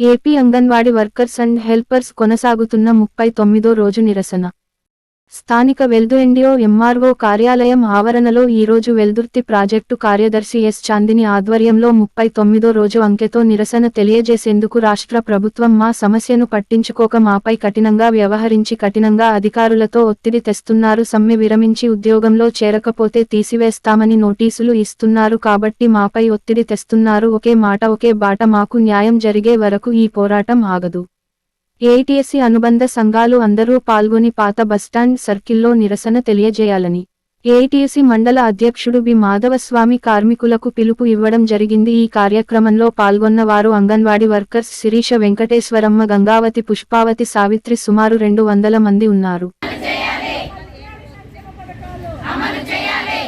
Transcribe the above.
AP anganwadi workers and helpers కొనసాగుతున్న ముప్పై తొమ్మిదో రోజు నిరసన. స్థానిక వెల్దు వెల్దుఎండిఓ ఎంఆర్ఓ కార్యాలయం ఆవరణలో ఈరోజు వెల్దుర్తి ప్రాజెక్టు కార్యదర్శి ఎస్ చాందిని ఆధ్వర్యంలో ముప్పై తొమ్మిదో రోజు అంకెతో నిరసన తెలియజేసేందుకు రాష్ట్ర ప్రభుత్వం మా సమస్యను పట్టించుకోక మాపై కఠినంగా వ్యవహరించి కఠినంగా అధికారులతో ఒత్తిడి తెస్తున్నారు. సమ్మె విరమించి ఉద్యోగంలో చేరకపోతే తీసివేస్తామని నోటీసులు ఇస్తున్నారు. కాబట్టి మాపై ఒత్తిడి తెస్తున్నారు. ఒకే మాట ఒకే బాట మాకు న్యాయం జరిగే వరకు ఈ పోరాటం ఆగదు. ఏఐటిఎస్సి అనుబంధ సంఘాలు అందరూ పాల్గొని పాత బస్టాండ్ సర్కిల్లో నిరసన తెలియజేయాలని ఏఐటీఎస్సీ మండల అధ్యక్షుడు బి మాధవస్వామి కార్మికులకు పిలుపు ఇవ్వడం జరిగింది ఈ కార్యక్రమంలో పాల్గొన్న వారు అంగన్వాడీ వర్కర్స్ శిరీష వెంకటేశ్వరమ్మ గంగావతి పుష్పావతి సావిత్రి సుమారు రెండు వందల మంది ఉన్నారు అమలు చేయాలి